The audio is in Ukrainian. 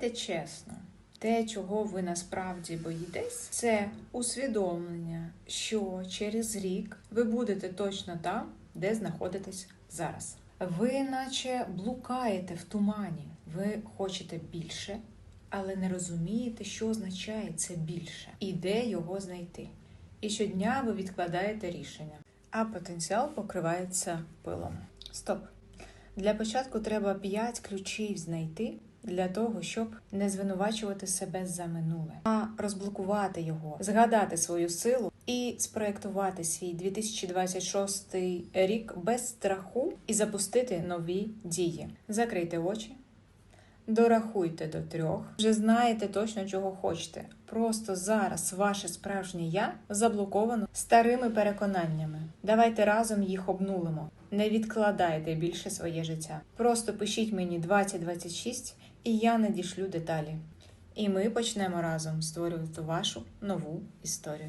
Давайте чесно. Те, чого ви насправді боїтесь, це усвідомлення, що через рік ви будете точно там, де знаходитесь зараз. Ви наче блукаєте в тумані, ви хочете більше, але не розумієте, що означає це більше і де його знайти. І щодня ви відкладаєте рішення, а потенціал покривається пилом. Стоп. Для початку треба 5 ключів знайти для того, щоб не звинувачувати себе за минуле, а розблокувати його, згадати свою силу і спроектувати свій 2026 рік без страху і запустити нові дії. Закрийте очі. Дорахуйте до трьох, вже знаєте точно, чого хочете. Просто зараз ваше справжнє я заблоковано старими переконаннями. Давайте разом їх обнулимо. Не відкладайте більше своє життя. Просто пишіть мені 2026 і я надішлю деталі. І ми почнемо разом створювати вашу нову історію.